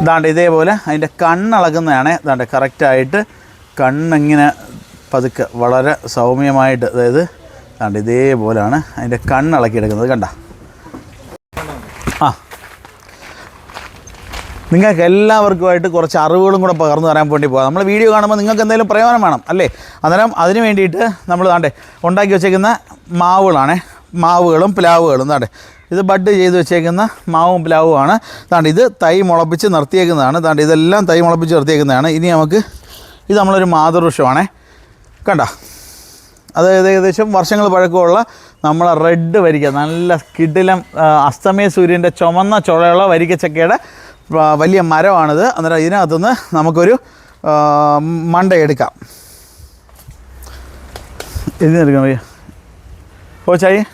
ഇതാണ്ട് ഇതേപോലെ അതിന്റെ കണ്ണളകുന്നതാണ് ഇതാണ്ട് കറക്റ്റായിട്ട് കണ്ണിങ്ങനെ പതുക്കെ വളരെ സൗമ്യമായിട്ട് അതായത് ഇതാണ്ട് ഇതേപോലെയാണ് അതിന്റെ കണ്ണിളക്കിയെടുക്കുന്നത്. കണ്ട. ആ. നിങ്ങൾക്ക് എല്ലാവർക്കുമായിട്ട് കുറച്ച് അറിവുകളും കൂടെ പകർന്നു തരാൻ വേണ്ടി പോകാം നമ്മൾ വീഡിയോ കാണുമ്പോൾ നിങ്ങൾക്ക് എന്തെങ്കിലും പ്രയോജനം വേണം അല്ലേ? അന്നേരം അതിന് വേണ്ടിയിട്ട് നമ്മൾ താണ്ടേ ഉണ്ടാക്കി വെച്ചേക്കുന്ന മാവുകളാണേ. മാവുകളും പ്ലാവുകളും താണ്ടെ ഇത് ബഡ് ചെയ്ത് വെച്ചേക്കുന്ന മാവും പ്ലാവുമാണ് താണ്ട് ഇത് തൈ മുളപ്പിച്ച് നിർത്തിയേക്കുന്നതാണ്. താണ്ട് ഇതെല്ലാം തൈ മുളപ്പിച്ച് നിർത്തിയേക്കുന്നതാണ്. ഇനി നമുക്ക് ഇത് നമ്മളൊരു മാതൃവൃക്ഷമാണേ. കണ്ട? അത് ഏകദേശം വർഷങ്ങൾ പഴക്കമുള്ള നമ്മളെ റെഡ് വരിക്ക നല്ല കിടിലം അസ്തമയ സൂര്യന്റെ ചുമന്ന ചുഴയുള്ള വരിക്കച്ചക്കയുടെ വലിയ മരമാണിത്. അന്നേരം ഇതിനകത്തുനിന്ന് നമുക്കൊരു മണ്ടയെടുക്കാം ഇതിനെടുക്കാം. ഓ ചായ.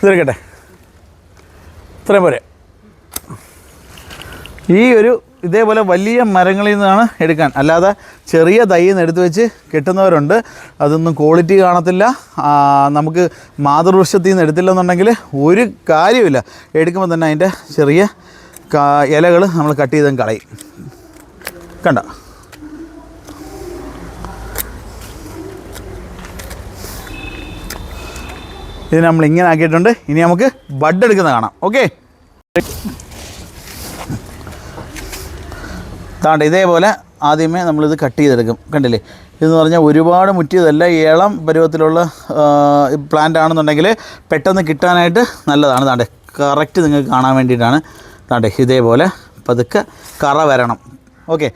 ഇതെടുക്കട്ടെ. ഇത്രയും പോരെ. ഈ ഒരു ഇതേപോലെ വലിയ മരങ്ങളിൽ നിന്നാണ് എടുക്കാൻ. അല്ലാതെ ചെറിയ തൈയിൽ നിന്ന് എടുത്തു വെച്ച് കിട്ടുന്നവരുണ്ട്. അതൊന്നും ക്വാളിറ്റി കാണത്തില്ല. നമുക്ക് മാതൃവൃക്ഷത്തിൽ നിന്ന് എടുത്തില്ലെന്നുണ്ടെങ്കിൽ ഒരു കാര്യമില്ല എടുക്കുമ്പോൾ തന്നെ അതിന്റെ ചെറിയ ഇലകൾ നമ്മൾ കട്ട് ചെയ്തും കളയും. കണ്ട? ഇത് നമ്മൾ ഇങ്ങനെ ആക്കിയിട്ടുണ്ട്. ഇനി നമുക്ക് ബഡ് എടുക്കുന്നത് കാണാം. ഓക്കെ താണ്ട ഇതേപോലെ ആദ്യമേ നമ്മളിത് കട്ട് ചെയ്തെടുക്കും. കണ്ടില്ലേ? ഇതെന്ന് പറഞ്ഞാൽ ഒരുപാട് മുറ്റിയതല്ല ഏളം പരുവത്തിലുള്ള പ്ലാന്റ് ആണെന്നുണ്ടെങ്കിൽ പെട്ടെന്ന് കിട്ടാനായിട്ട് നല്ലതാണ്. താണ്ടെ കറക്റ്റ് നിങ്ങൾക്ക് കാണാൻ വേണ്ടിയിട്ടാണ്. താണ്ടെ ഇതേപോലെ പതുക്കെ കറ വരണം. ഓക്കെ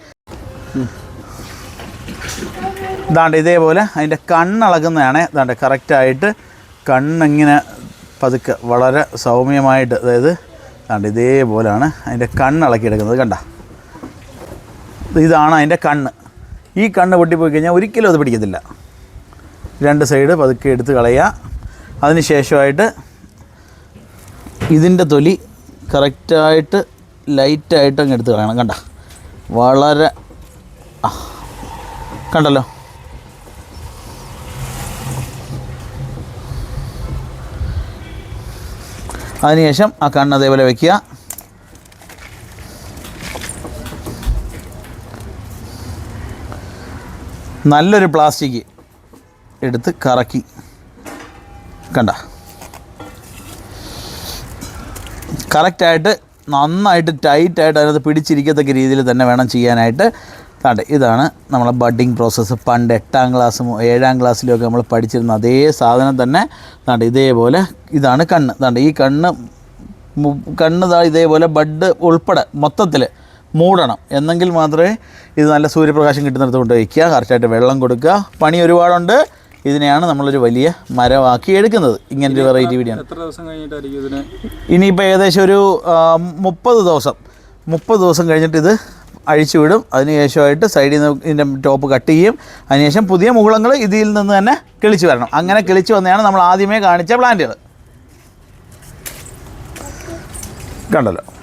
ഇതാണ്ട് ഇതേപോലെ അതിന്റെ കണ്ണളകുന്നതാണ് ഇതാണ്ട് കറക്റ്റായിട്ട് കണ്ണിങ്ങനെ പതുക്കെ വളരെ സൗമ്യമായിട്ട് അതായത് കണ്ട ഇതേപോലെയാണ് അതിന്റെ കണ്ണിളക്കിയെടുക്കുന്നത് കണ്ട? ഇതാണ് അതിന്റെ കണ്ണ്. ഈ കണ്ണ് പൊട്ടിപ്പോയി കഴിഞ്ഞാൽ ഒരിക്കലും അത് പിടിക്കത്തില്ല. രണ്ട് സൈഡ് പതുക്കെ എടുത്ത് കളയുക. അതിന് ശേഷമായിട്ട് ഇതിന്റെ തൊലി കറക്റ്റായിട്ട് ലൈറ്റായിട്ട് അങ്ങ് എടുത്ത് കളയണം. കണ്ട? വളരെ കണ്ടല്ലോ? അതിനുശേഷം ആ കണ്ണ് അതേപോലെ വയ്ക്കുക നല്ലൊരു പ്ലാസ്റ്റിക് എടുത്ത് കറക്കി. കണ്ട? കറക്റ്റായിട്ട് നന്നായിട്ട് ടൈറ്റായിട്ട് അതിനകത്ത് പിടിച്ചിരിക്കത്തക്ക രീതിയിൽ തന്നെ വേണം ചെയ്യാനായിട്ട്. താണ്ട് ഇതാണ് നമ്മളെ ബഡിങ് പ്രോസസ്സ് പണ്ട് എട്ടാം ക്ലാസ്സും ഏഴാം ക്ലാസ്സിലുമൊക്കെ നമ്മൾ പഠിച്ചിരുന്ന അതേ സാധനം തന്നെ താണ്ട് ഇതേപോലെ ഇതാണ് കണ്ണ്. താണ്ട് ഈ കണ്ണ് കണ്ണ് ഇതേപോലെ ബഡ് ഉൾപ്പെടെ മൊത്തത്തിൽ മൂടണം. എന്നെങ്കിൽ മാത്രമേ ഇത് നല്ല സൂര്യപ്രകാശം കിട്ടുന്നിടത്ത് കൊണ്ട് വയ്ക്കുക. കറക്റ്റായിട്ട് വെള്ളം കൊടുക്കുക. പണി ഒരുപാടുണ്ട്. ഇതിനെയാണ് നമ്മളൊരു വലിയ മരമാക്കി എടുക്കുന്നത്. ഇങ്ങനെ ഒരു വെറൈറ്റി വീഡിയോ എത്ര ദിവസം കഴിഞ്ഞിട്ടായിരിക്കും ഇതിന്? ഇനിയിപ്പോൾ ഏകദേശം ഒരു മുപ്പത് ദിവസം. മുപ്പത് ദിവസം കഴിഞ്ഞിട്ട് ഇത് അഴിച്ചു വിടും. അതിനുശേഷമായിട്ട് സൈഡിൽ നിന്ന് ഇതിന്റെ ടോപ്പ് കട്ട് ചെയ്യും. അതിനുശേഷം പുതിയ മുകുളങ്ങൾ ഇതിൽ നിന്ന് തന്നെ കിളിച്ച് വരണം. അങ്ങനെ കിളിച്ച് വന്നതാണ് നമ്മൾ ആദ്യമേ കാണിച്ച പ്ലാന്റുകൾ. കണ്ടല്ലോ.